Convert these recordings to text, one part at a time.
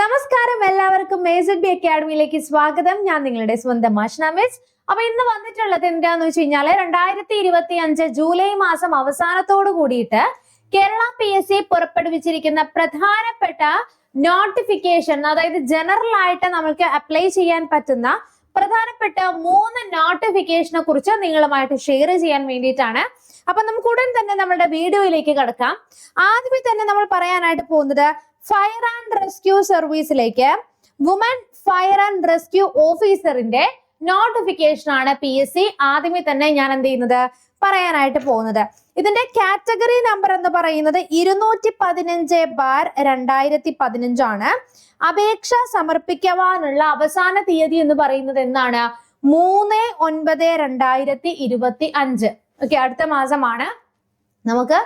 നമസ്കാരം എല്ലാവർക്കും മേസഡ് ബി അക്കാഡമിയിലേക്ക് സ്വാഗതം. ഞാൻ നിങ്ങളുടെ സ്വന്തം ആഷ്ന മിസ് അപ്പൊ ഇന്ന് വന്നിട്ടുള്ളത് എന്താന്ന് വെച്ച് കഴിഞ്ഞാൽ രണ്ടായിരത്തി ഇരുപത്തി അഞ്ച് ജൂലൈ മാസം അവസാനത്തോട് കൂടിയിട്ട് കേരള പി എസ് സി പുറപ്പെടുവിച്ചിരിക്കുന്ന പ്രധാനപ്പെട്ട നോട്ടിഫിക്കേഷൻ അതായത് ജനറൽ ആയിട്ട് നമ്മൾക്ക് അപ്ലൈ ചെയ്യാൻ പറ്റുന്ന പ്രധാനപ്പെട്ട മൂന്ന് നോട്ടിഫിക്കേഷനെ കുറിച്ച് നിങ്ങളുമായിട്ട് ഷെയർ ചെയ്യാൻ വേണ്ടിയിട്ടാണ്. അപ്പൊ നമുക്ക് ഉടൻ തന്നെ നമ്മുടെ വീഡിയോയിലേക്ക് കടക്കാം. ആദ്യമേ തന്നെ നമ്മൾ പറയാനായിട്ട് പോകുന്നത് ഫയർ ആൻഡ് റെസ്ക്യൂ സർവീസിലേക്ക് വുമൻ ഫയർ ആൻഡ് റെസ്ക്യൂ ഓഫീസറിന്റെ നോട്ടിഫിക്കേഷൻ ആണ് പി എസ് സി ആദ്യമേ തന്നെ ഞാൻ എന്ത് ചെയ്യുന്നത്? പറയാനായിട്ട് പോകുന്നത്. ഇതിന്റെ കാറ്റഗറി നമ്പർ എന്ന് പറയുന്നത് ഇരുന്നൂറ്റി പതിനഞ്ച് ബാർ രണ്ടായിരത്തി പതിനഞ്ചാണ് അപേക്ഷ സമർപ്പിക്കുവാനുള്ള അവസാന തീയതി എന്ന് പറയുന്നത് എന്താണ് മൂന്ന് ഒൻപത് രണ്ടായിരത്തി ഇരുപത്തി അഞ്ച് ഓക്കെ അടുത്ത മാസമാണ്. നമുക്ക്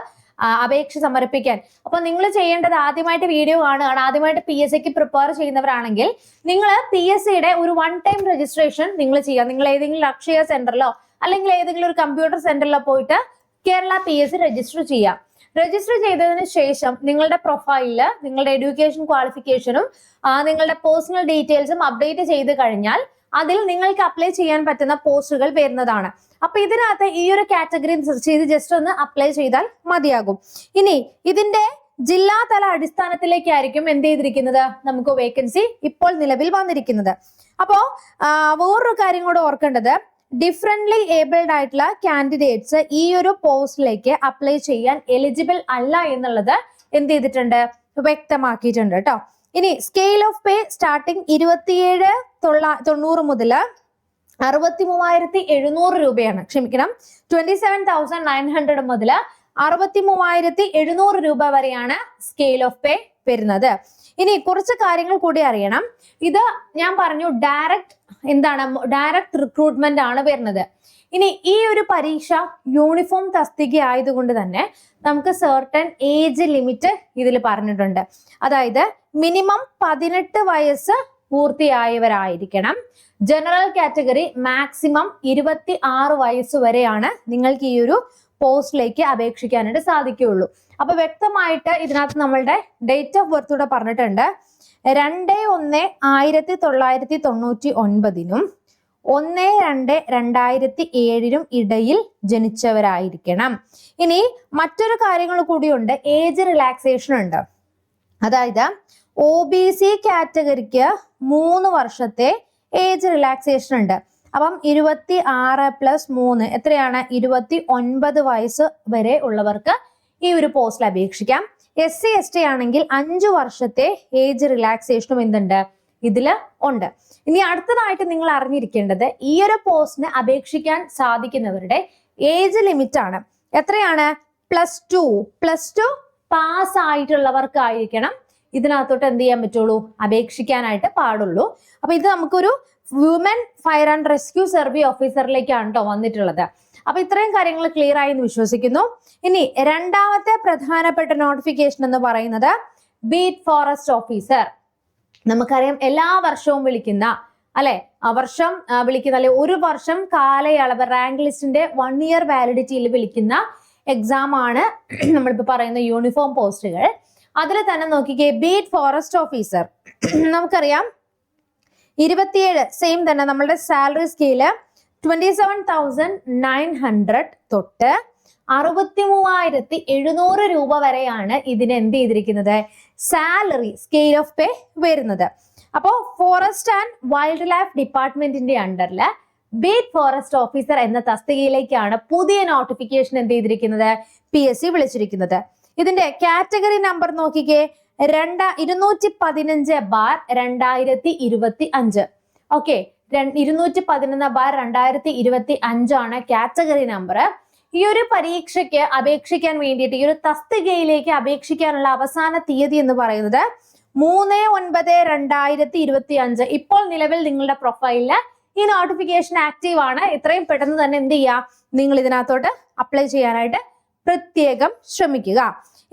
അപേക്ഷ സമർപ്പിക്കാൻ. അപ്പൊ നിങ്ങൾ ചെയ്യേണ്ടത് ആദ്യമായിട്ട് വീഡിയോ കാണുകയാണ്. ആദ്യമായിട്ട് പി എസ് സിക്ക് പ്രിപ്പയർ ചെയ്യുന്നവരാണെങ്കിൽ നിങ്ങൾ പി എസ് സിയുടെ ഒരു വൺ ടൈം രജിസ്ട്രേഷൻ നിങ്ങൾ ചെയ്യുക. നിങ്ങൾ ഏതെങ്കിലും അക്ഷയ സെന്ററിലോ അല്ലെങ്കിൽ ഏതെങ്കിലും ഒരു കമ്പ്യൂട്ടർ സെന്ററിലോ പോയിട്ട് Kerala P S C register ചെയ്യാം രജിസ്റ്റർ ചെയ്തതിന് ശേഷം നിങ്ങളുടെ പ്രൊഫൈലിൽ നിങ്ങളുടെ എഡ്യൂക്കേഷൻ ക്വാളിഫിക്കേഷനും നിങ്ങളുടെ പേഴ്സണൽ ഡീറ്റെയിൽസും അപ്ഡേറ്റ് ചെയ്ത് കഴിഞ്ഞാൽ അതിൽ നിങ്ങൾക്ക് അപ്ലൈ ചെയ്യാൻ പറ്റുന്ന പോസ്റ്റുകൾ വരുന്നതാണ്. അപ്പൊ ഇതിനകത്ത് ഈ ഒരു കാറ്റഗറി ചെയ്ത് ജസ്റ്റ് ഒന്ന് അപ്ലൈ ചെയ്താൽ മതിയാകും. ഇനി ഇതിന്റെ ജില്ലാതല അടിസ്ഥാനത്തിലേക്കായിരിക്കും എന്ത് ചെയ്തിരിക്കുന്നത്? നമുക്ക് വേക്കൻസി ഇപ്പോൾ നിലവിൽ വന്നിരിക്കുന്നത്. അപ്പോ വേറൊരു കാര്യം കൂടെ ഓർക്കേണ്ടത്. ഡിഫറെന്റ്ലി ഏബിൾഡ് ആയിട്ടുള്ള കാൻഡിഡേറ്റ്സ് ഈ ഒരു പോസ്റ്റിലേക്ക് അപ്ലൈ ചെയ്യാൻ എലിജിബിൾ അല്ല എന്നുള്ളത് എന്ത് ചെയ്തിട്ടുണ്ട്? വ്യക്തമാക്കിയിട്ടുണ്ട് കേട്ടോ. ഇനി സ്കെയിൽ ഓഫ് പേ സ്റ്റാർട്ടിങ് ഇരുപത്തിയേഴ് തൊള്ള തൊണ്ണൂറ് മുതൽ അറുപത്തി മൂവായിരത്തി എഴുന്നൂറ് രൂപയാണ്. ക്ഷമിക്കണം. Twenty seven thousand nine hundred മുതൽ അറുപത്തി മൂവായിരത്തി എഴുന്നൂറ് രൂപ വരെയാണ് സ്കെയിൽ ഓഫ് പേ വരുന്നത്. ഇനി കുറച്ച് കാര്യങ്ങൾ കൂടി അറിയണം. ഇത് ഞാൻ പറഞ്ഞു ഡയറക്റ്റ് എന്താണ്? ഡയറക്റ്റ് റിക്രൂട്ട്മെന്റ് ആണ് വരുന്നത്. ഇനി ഈ ഒരു പരീക്ഷ യൂണിഫോം തസ്തിക ആയതുകൊണ്ട് തന്നെ നമുക്ക് സെർട്ടൺ ഏജ് ലിമിറ്റ് ഇതിൽ പറഞ്ഞിട്ടുണ്ട്. അതായത് മിനിമം പതിനെട്ട് വയസ്സ് പൂർത്തിയായവരായിരിക്കണം. ജനറൽ കാറ്റഗറി മാക്സിമം ഇരുപത്തി ആറ് വയസ്സ് വരെയാണ് നിങ്ങൾക്ക് ഈ ഒരു പോസ്റ്റിലേക്ക് അപേക്ഷിക്കാനായിട്ട് സാധിക്കുകയുള്ളൂ. അപ്പൊ വ്യക്തമായിട്ട് ഇതിനകത്ത് നമ്മളുടെ ഡേറ്റ് ഓഫ് ബർത്ത് കൂടെ പറഞ്ഞിട്ടുണ്ട്. രണ്ട് ഒന്ന് ആയിരത്തി തൊള്ളായിരത്തി തൊണ്ണൂറ്റി ഒൻപതിനും ഒന്ന് രണ്ട് രണ്ടായിരത്തി ഏഴിനും ഇടയിൽ ജനിച്ചവരായിരിക്കണം. ഇനി മറ്റൊരു കാര്യങ്ങൾ കൂടിയുണ്ട്. ഏജ് റിലാക്സേഷൻ ഉണ്ട്. അതായത് ഒ ബി സി കാറ്റഗറിക്ക് മൂന്ന് വർഷത്തെ ഏജ് റിലാക്സേഷൻ ഉണ്ട്. അപ്പം ഇരുപത്തി ആറ് പ്ലസ് മൂന്ന് എത്രയാണ്? ഇരുപത്തി ഒൻപത് വയസ്സ് വരെ ഉള്ളവർക്ക് ഈ ഒരു പോസ്റ്റിൽ അപേക്ഷിക്കാം. എസ് സി എസ് ടി ആണെങ്കിൽ അഞ്ചു വർഷത്തെ ഏജ് റിലാക്സേഷനും എന്തുണ്ട്? ഇതിൽ ഉണ്ട്. ഇനി അടുത്തതായിട്ട് നിങ്ങൾ അറിഞ്ഞിരിക്കേണ്ടത് ഈ ഒരു പോസ്റ്റിന് അപേക്ഷിക്കാൻ സാധിക്കുന്നവരുടെ ഏജ് ലിമിറ്റ് ആണ്. എത്രയാണ്? Plus two plus two pass ആയിട്ടുള്ളവർക്കായിരിക്കണം ഇതിനകത്തോട്ട് എന്ത് ചെയ്യാൻ പറ്റുള്ളൂ? അപേക്ഷിക്കാനായിട്ട് പാടുള്ളൂ. അപ്പൊ ഇത് നമുക്കൊരു woman fire and rescue service ഓഫീസറിലേക്കാണ് കേട്ടോ വന്നിട്ടുള്ളത്. അപ്പൊ ഇത്രയും കാര്യങ്ങൾ ക്ലിയർ ആയി എന്ന് വിശ്വസിക്കുന്നു. ഇനി രണ്ടാമത്തെ പ്രധാനപ്പെട്ട നോട്ടിഫിക്കേഷൻ എന്ന് പറയുന്നത് ബീറ്റ് ഫോറസ്റ്റ് ഓഫീസർ നമുക്കറിയാം എല്ലാ വർഷവും വിളിക്കുന്ന അല്ലെ? വർഷം വിളിക്കുന്ന അല്ലെ ഒരു വർഷം കാലയളവ് റാങ്ക് ലിസ്റ്റിന്റെ വൺ ഇയർ വാലിഡിറ്റിയിൽ വിളിക്കുന്ന എക്സാം ആണ്. നമ്മളിപ്പോ പറയുന്ന യൂണിഫോം പോസ്റ്റുകൾ അതിൽ തന്നെ നോക്കിക്കേ ബീറ്റ് ഫോറസ്റ്റ് ഓഫീസർ നമുക്കറിയാം ഇരുപത്തിയേഴ് സെയിം തന്നെ നമ്മളുടെ salary scale twenty seven thousand nine hundred തൊട്ട് അറുപത്തി മൂവായിരത്തി എഴുന്നൂറ് രൂപ വരെയാണ് ഇതിന് എന്ത് ചെയ്തിരിക്കുന്നത്? സാലറി സ്കെയിൽ ഓഫ് പേ വരുന്നത്. അപ്പോൾ ഫോറസ്റ്റ് ആൻഡ് വൈൽഡ് ലൈഫ് ഡിപ്പാർട്ട്മെന്റിന്റെ അണ്ടറിൽ ബീറ്റ് ഫോറസ്റ്റ് ഓഫീസർ എന്ന തസ്തികയിലേക്കാണ് പുതിയ നോട്ടിഫിക്കേഷൻ എന്ത് ചെയ്തിരിക്കുന്നത്? പി എസ് സി വിളിച്ചിരിക്കുന്നത്. ഇതിന്റെ കാറ്റഗറി നമ്പർ നോക്കിക്കേ. രണ്ട ഇരുന്നൂറ്റി പതിനഞ്ച് ബാർ രണ്ടായിരത്തി ഇരുപത്തി അഞ്ച് ഓക്കെ ഇരുന്നൂറ്റി പതിനൊന്ന് ബാർ രണ്ടായിരത്തി ഇരുപത്തി അഞ്ചാണ് കാറ്റഗറി നമ്പർ. ഈ ഒരു പരീക്ഷയ്ക്ക് അപേക്ഷിക്കാൻ വേണ്ടിയിട്ട് ഈ ഒരു തസ്തികയിലേക്ക് അപേക്ഷിക്കാനുള്ള അവസാന തീയതി എന്ന് പറയുന്നത് മൂന്ന് ഒൻപത് രണ്ടായിരത്തി ഇരുപത്തി അഞ്ച് ഇപ്പോൾ നിലവിൽ നിങ്ങളുടെ പ്രൊഫൈലിൽ ഈ നോട്ടിഫിക്കേഷൻ ആക്റ്റീവ് ആണ്. എത്രയും പെട്ടെന്ന് തന്നെ എന്ത് ചെയ്യുക നിങ്ങൾ ഇതിനകത്തോട്ട് അപ്ലൈ ചെയ്യാനായിട്ട് പ്രത്യേകം ശ്രമിക്കുക.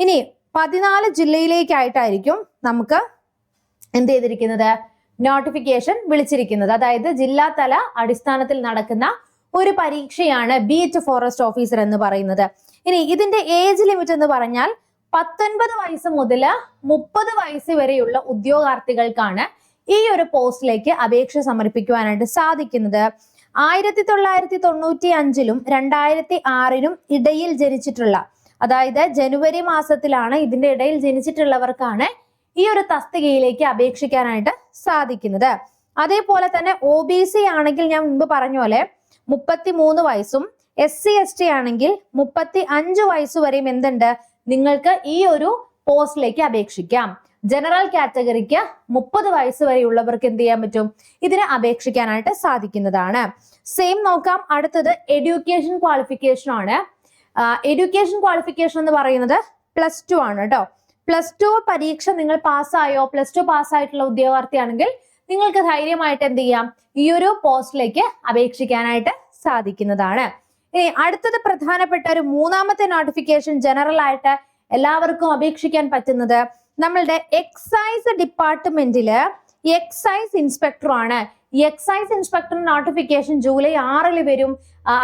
ഇനി പതിനാല് ജില്ലയിലേക്കായിട്ടായിരിക്കും നമുക്ക് എന്ത് ചെയ്തിരിക്കുന്നത്? നോട്ടിഫിക്കേഷൻ വിളിച്ചിരിക്കുന്നത്. അതായത് ജില്ലാതല അടിസ്ഥാനത്തിൽ നടക്കുന്ന ഒരു പരീക്ഷയാണ് ബീറ്റ് ഫോറസ്റ്റ് ഓഫീസർ എന്ന് പറയുന്നത്. ഇനി ഇതിന്റെ ഏജ് ലിമിറ്റ് എന്ന് പറഞ്ഞാൽ പത്തൊൻപത് വയസ്സ് മുതൽ മുപ്പത് വയസ്സ് വരെയുള്ള ഉദ്യോഗാർത്ഥികൾക്കാണ് ഈ ഒരു പോസ്റ്റിലേക്ക് അപേക്ഷ സമർപ്പിക്കുവാനായിട്ട് സാധിക്കുന്നത്. ആയിരത്തി തൊള്ളായിരത്തി തൊണ്ണൂറ്റി അഞ്ചിലും രണ്ടായിരത്തി ആറിനും ഇടയിൽ ജനിച്ചിട്ടുള്ള അതായത് ജനുവരി മാസത്തിലാണ് ഇതിന്റെ ഇടയിൽ ജനിച്ചിട്ടുള്ളവർക്കാണ് ഈ ഒരു തസ്തികയിലേക്ക് അപേക്ഷിക്കാനായിട്ട് സാധിക്കുന്നത്. അതേപോലെ തന്നെ ഒ ബി സി ആണെങ്കിൽ ഞാൻ മുമ്പ് പറഞ്ഞ പോലെ മുപ്പത്തി മൂന്ന് വയസ്സും എസ് സി എസ് ടി ആണെങ്കിൽ മുപ്പത്തി അഞ്ച് വയസ്സ് വരെയും എന്തുണ്ട്? നിങ്ങൾക്ക് ഈ ഒരു പോസ്റ്റിലേക്ക് അപേക്ഷിക്കാം. ജനറൽ കാറ്റഗറിക്ക് മുപ്പത് വയസ്സ് വരെയുള്ളവർക്ക് എന്ത് ചെയ്യാൻ പറ്റും? ഇതിന് അപേക്ഷിക്കാനായിട്ട് സാധിക്കുന്നതാണ്. സെയിം നോക്കാം. അടുത്തത് എഡ്യൂക്കേഷൻ ക്വാളിഫിക്കേഷൻ ആണ്. എഡ്യൂക്കേഷൻ ക്വാളിഫിക്കേഷൻ എന്ന് പറയുന്നത് പ്ലസ് ടു ആണ് കേട്ടോ. പ്ലസ് ടു പരീക്ഷ നിങ്ങൾ പാസ്സായോ? പ്ലസ് ടു പാസ്സായിട്ടുള്ള ഉദ്യോഗാർത്ഥിയാണെങ്കിൽ നിങ്ങൾക്ക് ധൈര്യമായിട്ട് എന്ത് ചെയ്യാം? ഈ ഒരു പോസ്റ്റിലേക്ക് അപേക്ഷിക്കാനായിട്ട് സാധിക്കുന്നതാണ്. ഇനി അടുത്തത് പ്രധാനപ്പെട്ട ഒരു മൂന്നാമത്തെ നോട്ടിഫിക്കേഷൻ ജനറൽ ആയിട്ട് എല്ലാവർക്കും അപേക്ഷിക്കാൻ പറ്റുന്നത് നമ്മളുടെ എക്സൈസ് ഡിപ്പാർട്ട്മെന്റിൽ എക്സൈസ് ഇൻസ്പെക്ടർ ആണ്. എക്സൈസ് ഇൻസ്പെക്ടർ നോട്ടിഫിക്കേഷൻ ജൂലൈ ആറിൽ വരും.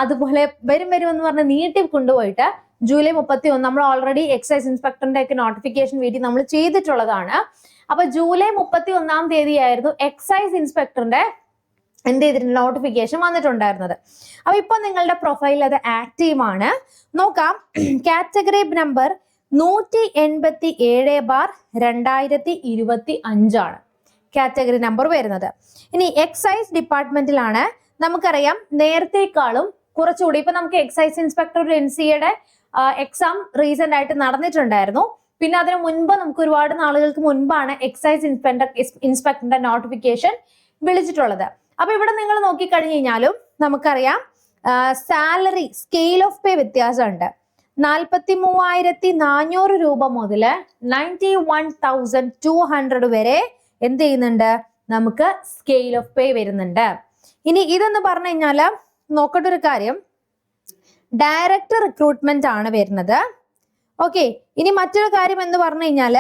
അതുപോലെ വരും വരും എന്ന് പറഞ്ഞ നീട്ടി കൊണ്ടുപോയിട്ട് ജൂലൈ മുപ്പത്തി ഒന്ന് നമ്മൾ ഓൾറെഡി എക്സൈസ് ഇൻസ്പെക്ടറിന്റെ ഒക്കെ നോട്ടിഫിക്കേഷൻ വേണ്ടി നമ്മൾ ചെയ്തിട്ടുള്ളതാണ്. അപ്പൊ ജൂലൈ മുപ്പത്തി ഒന്നാം തീയതി ആയിരുന്നു എക്സൈസ് ഇൻസ്പെക്ടറിന്റെ എന്ത് ചെയ്തിട്ടുണ്ട്? നോട്ടിഫിക്കേഷൻ വന്നിട്ടുണ്ടായിരുന്നത്. അപ്പൊ ഇപ്പൊ നിങ്ങളുടെ പ്രൊഫൈൽ അത് ആക്റ്റീവ് ആണ്. നോക്കാം. കാറ്റഗറി നമ്പർ നൂറ്റി എൺപത്തി ഏഴ് ബാർ രണ്ടായിരത്തി ഇരുപത്തി അഞ്ചാണ് കാറ്റഗറി നമ്പർ വരുന്നത്. ഇനി എക്സൈസ് ഡിപ്പാർട്ട്മെന്റിലാണ് നമുക്കറിയാം നേരത്തേക്കാളും കുറച്ചുകൂടി. ഇപ്പൊ നമുക്ക് എക്സൈസ് ഇൻസ്പെക്ടർ എൻ സിയുടെ എക്സാം റീസെന്റ് ആയിട്ട് നടന്നിട്ടുണ്ടായിരുന്നു. പിന്നെ അതിനു മുൻപ് നമുക്ക് ഒരുപാട് നാളുകൾക്ക് മുൻപാണ് എക്സൈസ് ഇൻസ്പെക്ടർ ഇൻസ്പെക്ടറിന്റെ നോട്ടിഫിക്കേഷൻ വിളിച്ചിട്ടുള്ളത്. അപ്പൊ ഇവിടെ നിങ്ങൾ നോക്കിക്കഴിഞ്ഞു കഴിഞ്ഞാലും നമുക്കറിയാം സാലറി സ്കെയിൽ ഓഫ് പേ വ്യത്യാസമുണ്ട്. നാൽപ്പത്തി മൂവായിരത്തി നാനൂറ് രൂപ മുതൽ ninety one thousand two hundred വരെ എന്ത് ചെയ്യുന്നുണ്ട്? നമുക്ക് സ്കെയിൽ ഓഫ് പേ വരുന്നുണ്ട്. ഇനി ഇതെന്ന് പറഞ്ഞു കഴിഞ്ഞാൽ നോക്കട്ടെ ഒരു കാര്യം. ഡയറക്ടർ റിക്രൂട്ട്മെന്റ് ആണ് വരുന്നത്. ഓക്കെ ഇനി മറ്റൊരു കാര്യം എന്ന് പറഞ്ഞു കഴിഞ്ഞാൽ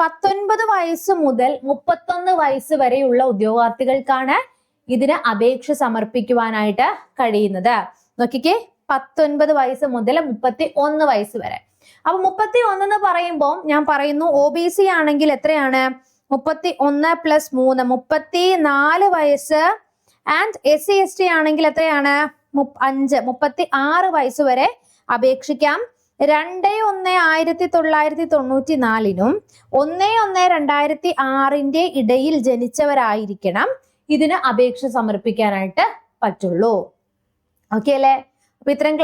പത്തൊൻപത് വയസ്സ് മുതൽ മുപ്പത്തൊന്ന് വയസ്സ് വരെയുള്ള ഉദ്യോഗാർത്ഥികൾക്കാണ് ഇതിന് അപേക്ഷ സമർപ്പിക്കുവാനായിട്ട് കഴിയുന്നത്. നോക്കിക്കേ. പത്തൊൻപത് വയസ്സ് മുതൽ മുപ്പത്തി ഒന്ന് വയസ്സ് വരെ. അപ്പൊ മുപ്പത്തി ഒന്ന് എന്ന് പറയുമ്പോൾ ഞാൻ പറയുന്നു ഒ ബി സി ആണെങ്കിൽ എത്രയാണ്? മുപ്പത്തി ഒന്ന് പ്ലസ് മൂന്ന് മുപ്പത്തി നാല് വയസ്സ് and S C S T ആണെങ്കിൽ എത്രയാണ്? അഞ്ച് മുപ്പത്തി ആറ് വയസ്സ് വരെ അപേക്ഷിക്കാം. രണ്ട് ഒന്ന് ആയിരത്തി തൊള്ളായിരത്തി തൊണ്ണൂറ്റി നാലിനും ഒന്ന് ഒന്ന് രണ്ടായിരത്തി ആറിന്റെ ഇടയിൽ ജനിച്ചവരായിരിക്കണം. ഇതിന് അപേക്ഷ സമർപ്പിക്കാനായിട്ട് പറ്റുള്ളൂ. ഓക്കെ അല്ലേ? അപ്പൊ ഇത്രയും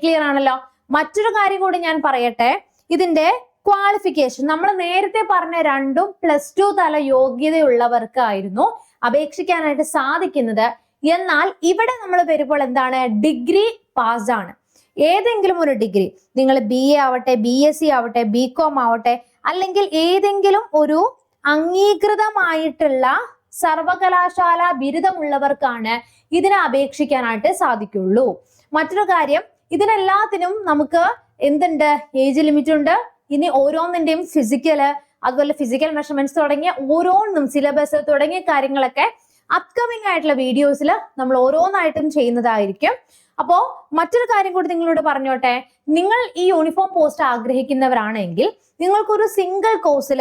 ക്ലിയർ ആണല്ലോ. മറ്റൊരു കാര്യം കൂടി ഞാൻ പറയട്ടെ. ഇതിന്റെ ക്വാളിഫിക്കേഷൻ നമ്മൾ നേരത്തെ പറഞ്ഞ രണ്ടും പ്ലസ് ടു തല യോഗ്യതയുള്ളവർക്കായിരുന്നു അപേക്ഷിക്കാനായിട്ട് സാധിക്കുന്നത്. എന്നാൽ ഇവിടെ നമ്മൾ വരുമ്പോൾ എന്താണ്? ഡിഗ്രി പാസ് ആണ്. ഏതെങ്കിലും ഒരു ഡിഗ്രി നിങ്ങൾ ബി എ ആവട്ടെ ബി എസ് സി ആവട്ടെ ബി കോം ആവട്ടെ അല്ലെങ്കിൽ ഏതെങ്കിലും ഒരു അംഗീകൃതമായിട്ടുള്ള സർവകലാശാല ബിരുദമുള്ളവർക്കാണ് ഇതിനെ അപേക്ഷിക്കാനായിട്ട് സാധിക്കുള്ളൂ. മറ്റൊരു കാര്യം ഇതിനെല്ലാത്തിനും നമുക്ക് എന്തുണ്ട്? ഏജ് ലിമിറ്റ് ഉണ്ട് ഇനി ഓരോന്നിന്റെയും ഫിസിക്കൽ അതുപോലെ ഫിസിക്കൽ മെഷർമെന്റ്സ് തുടങ്ങിയ ഓരോന്നും സിലബസ് തുടങ്ങിയ കാര്യങ്ങളൊക്കെ അപ്കമിങ് ആയിട്ടുള്ള വീഡിയോസിൽ നമ്മൾ ഓരോന്നായിട്ടും ചെയ്യുന്നതായിരിക്കും. അപ്പോ മറ്റൊരു കാര്യം കൂടി നിങ്ങളോട് പറഞ്ഞോട്ടെ. നിങ്ങൾ ഈ യൂണിഫോം പോസ്റ്റ് ആഗ്രഹിക്കുന്നവരാണെങ്കിൽ നിങ്ങൾക്കൊരു സിംഗിൾ കോഴ്സിൽ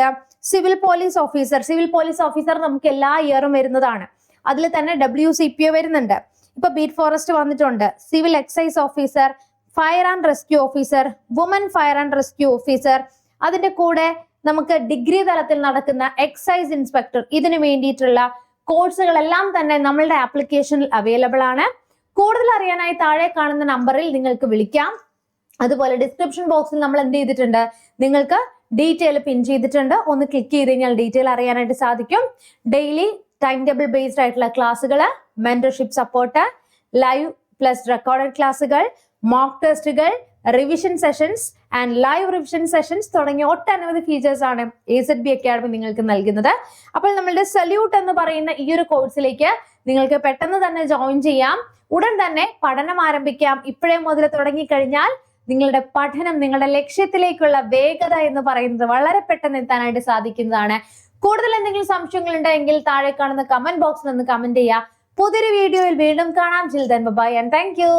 civil police officer. Civil police officer നമുക്ക് എല്ലാ ഇയറും വരുന്നതാണ്. അതിൽ തന്നെ ഡബ്ല്യു സി പി ഒ വരുന്നുണ്ട്. ഇപ്പൊ ബീറ്റ് ഫോറസ്റ്റ് വന്നിട്ടുണ്ട്. Civil excise officer fire and rescue officer woman fire and rescue officer അതിന്റെ കൂടെ നമുക്ക് ഡിഗ്രി തലത്തിൽ നടക്കുന്ന എക്സൈസ് ഇൻസ്പെക്ടർ ഇതിനു വേണ്ടിയിട്ടുള്ള കോഴ്സുകളെല്ലാം തന്നെ നമ്മളുടെ ആപ്ലിക്കേഷനിൽ അവൈലബിൾ ആണ്. കൂടുതൽ അറിയാനായി താഴെ കാണുന്ന നമ്പറിൽ നിങ്ങൾക്ക് വിളിക്കാം. അതുപോലെ ഡിസ്ക്രിപ്ഷൻ ബോക്സിൽ നമ്മൾ എന്ത് ചെയ്തിട്ടുണ്ട്? നിങ്ങൾക്ക് ഡീറ്റെയിൽ പിൻ ചെയ്തിട്ടുണ്ട്. ഒന്ന് ക്ലിക്ക് ചെയ്ത് കഴിഞ്ഞാൽ ഡീറ്റെയിൽ അറിയാനായിട്ട് സാധിക്കും. ഡെയിലി ടൈം ടേബിൾ ബേസ്ഡ് ആയിട്ടുള്ള ക്ലാസ്സുകൾ mentorship support live plus recorded ക്ലാസ്സുകൾ മോക്ക് ടെസ്റ്റുകൾ revision sessions and live revision sessions തുടങ്ങിയ ഒട്ടനവധി ഫീച്ചേഴ്സ് ആണ് എ സെറ്റ് ബി അക്കാഡമി നിങ്ങൾക്ക് നൽകുന്നത്. അപ്പോൾ നമ്മളുടെ സല്യൂട്ട് എന്ന് പറയുന്ന ഈ ഒരു കോഴ്സിലേക്ക് നിങ്ങൾക്ക് പെട്ടെന്ന് തന്നെ ജോയിൻ ചെയ്യാം. ഉടൻ തന്നെ പഠനം ആരംഭിക്കാം. ഇപ്പോഴേ മുതൽ തുടങ്ങിക്കഴിഞ്ഞാൽ നിങ്ങളുടെ പഠനം നിങ്ങളുടെ ലക്ഷ്യത്തിലേക്കുള്ള വേഗത എന്ന് പറയുന്നത് വളരെ പെട്ടെന്ന് എത്താനായിട്ട് സാധിക്കുന്നതാണ്. കൂടുതൽ എന്തെങ്കിലും സംശയങ്ങൾ ഉണ്ടെങ്കിൽ താഴെ കാണുന്ന കമന്റ് ബോക്സിൽ ഒന്ന് കമന്റ് ചെയ്യുക. പുതിയൊരു വീഡിയോയിൽ വീണ്ടും കാണാം. Children bye and thank you